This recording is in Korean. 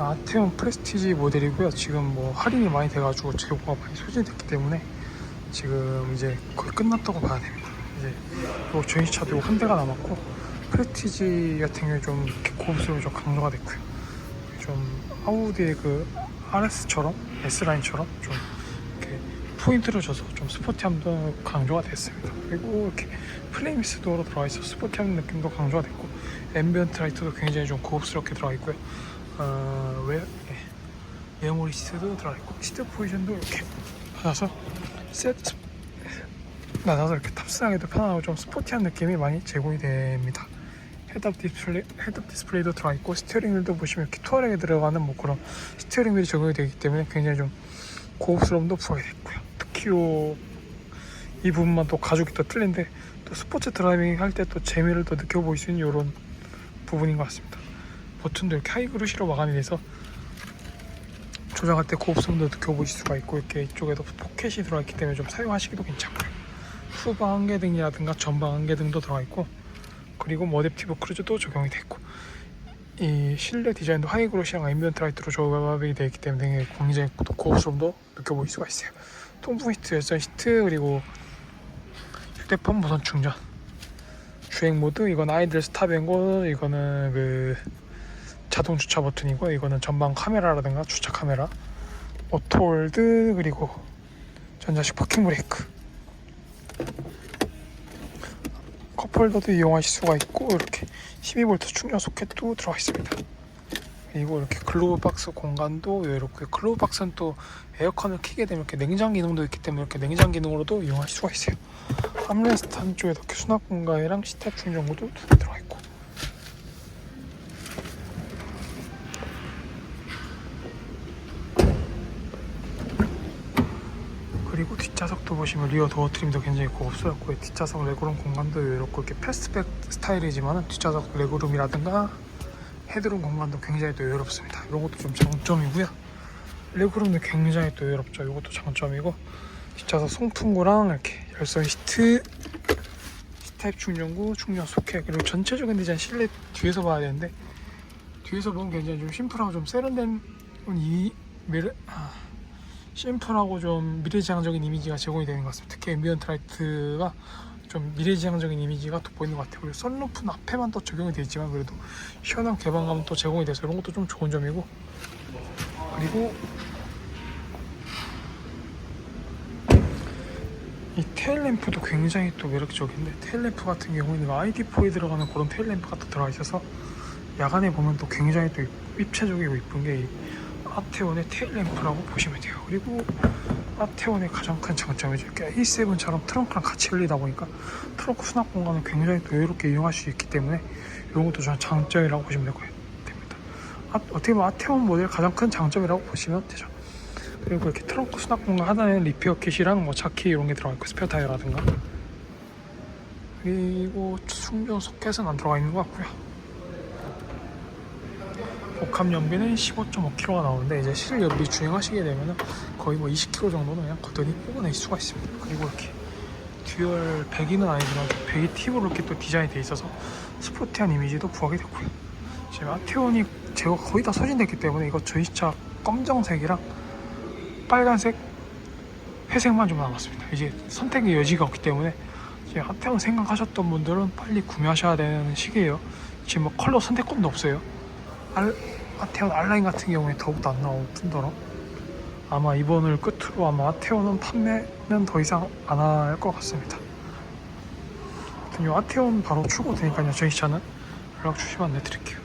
아테온 프레스티지 모델이고요. 지금 뭐 할인이 많이 돼가지고 재고가 많이 소진됐기 때문에 지금 이제 거의 끝났다고 봐야 됩니다. 이제 요 전시차도 요한 대가 남았고 프레스티지 같은 경우에 좀 고급스러움이 좀 강조가 됐고요. 좀 아우디의 그 RS처럼 S라인처럼 좀 이렇게 포인트를 줘서 좀 스포티함도 강조가 됐습니다. 그리고 이렇게 플레임스도로 들어가 있어 스포티함 느낌도 강조가 됐고 앰비언트 라이트도 굉장히 좀 고급스럽게 들어가 있고요. 어, 왜 예, 메모리 시트도 들어가 있고 시트 포지션도 이렇게 받아서 세트 나가서 이렇게 탑승하기도 편하고 좀 스포티한 느낌이 많이 제공이 됩니다. 헤드업 디스플레이, 헤드업 디스플레이도 들어가 있고 스티어링 휠도 보시면 이렇게 투어링에 들어가는 뭐 그런 스티어링 휠이 적용이 되기 때문에 굉장히 좀 고급스러움도 부각이 됐고요. 특히 요, 이 부분만 또 가죽이 또 틀린데 또 스포츠 드라이빙 할 때 또 재미를 또 느껴볼 수 있는 이런 부분인 것 같습니다. 버튼도 이렇게 하이그루시로 마감이 돼서 조정할 때 고급성도 느껴보실 수가 있고 이렇게 이쪽에도 포켓이 들어가 있기 때문에 좀 사용하시기도 괜찮고요. 후방 안개등이라든가 전방 안개등도 들어가 있고 그리고 모뎁티브 크루즈도 적용이 됐고 이 실내 디자인도 하이그로시랑 앰비언트 라이트로 조합이 되어 있기 때문에 굉장히 또 고급스러움도 느껴보실 수가 있어요. 통풍 시트, 열선 시트 그리고 휴대폰 무선 충전 주행 모드 이건 아이들 스탑앤고 이거는 그 자동 주차 버튼이고 이거는 전방 카메라라든가 주차 카메라 오토홀드 그리고 전자식 파킹 브레이크. 컵홀더도 이용하실 수가 있고 이렇게 12V 충전 소켓도 들어가 있습니다. 그리고 이렇게 글로브 박스 공간도 이렇게 글로브 박스는 또 에어컨을 켜게 되면 이렇게 냉장 기능도 있기 때문에 이렇게 냉장 기능으로도 이용하실 수가 있어요. 암레스트 한쪽에 이렇게 수납 공간이랑 시탑 충전구도 들어가 있고 그리고 뒷좌석도 보시면 리어 도어 트림도 굉장히 고급스럽고 뒷좌석 레그룸 공간도 이렇게 이렇게 패스트백 스타일이지만 뒷좌석 레그룸이라든가 헤드룸 공간도 굉장히 또 여유롭습니다. 이런 것도 좀 장점이고요. 레그룸도 굉장히 또 여유롭죠. 이것도 장점이고 뒷좌석 송풍구랑 이렇게 열선 시트 C타입 충전구, 충전 소켓 그리고 전체적인 디자인 실내 뒤에서 봐야 되는데 뒤에서 보면 굉장히 좀 심플하고 좀 세련된 이 미래 아, 심플하고 좀 미래지향적인 이미지가 제공이 되는 것 같습니다. 특히 앰비언트 라이트가 좀 미래지향적인 이미지가 돋보이는 것 같아요. 그리고 썬루프는 앞에만 또 적용이 되어 있지만 그래도 시원한 개방감은 또 제공이 돼서 이런 것도 좀 좋은 점이고 그리고 이 테일램프도 굉장히 또 매력적인데 테일램프 같은 경우에는 ID4에 들어가는 그런 테일램프가 또 들어가 있어서 야간에 보면 또 굉장히 또 입체적이고 이쁜 게이 아테온의 테일램프라고 보시면 돼요. 그리고 아테온의 가장 큰. 이렇게 A7처럼 트렁크랑 같이 열리다 보니까 트렁크 수납 공간을 굉장히 또 여유롭게 이용할 수 있기 때문에 이런 것도 저는 장점이라고 보시면 될 거예요. 됩니다. 아, 어떻게 보면 아테온 모델 가장 큰 장점이라고 보시면 되죠. 그리고 이렇게 트렁크 수납 공간 하나에는 리페어 킷이랑 뭐 차키 이런 게 들어가 있고 스페어 타이어라든가 그리고 충전 소켓은 안 들어가 있는 것 같고요. 복합 연비는 15.5kg가 나오는데 이제 실 연비 주행하시게 되면 거의 뭐 20kg 정도는 그냥 거뜬히 뽑아낼 수가 있습니다. 그리고 이렇게 듀얼 배기는 아니지만 배기 팁으로 이렇게 또 디자인이 돼 있어서 스포티한 이미지도 부각이 됐고요. 지금 아테온이 제가 거의 다 소진됐기 때문에 이거 저희차 검정색이랑 빨간색, 회색만 좀 남았습니다. 이제 선택의 여지가 없기 때문에 이제 아테온 생각하셨던 분들은 빨리 구매하셔야 되는 시기예요. 지금 뭐 컬러 선택권도 없어요. 알, 아테온 알라인 같은 경우에 더욱더 안 나올 뿐더러 아마 이번을 끝으로 아마 아테온은 판매는 더 이상 안 할 것 같습니다. 요 아테온 바로 출고되니까요 저희 차는 연락 주시면 안내드릴게요.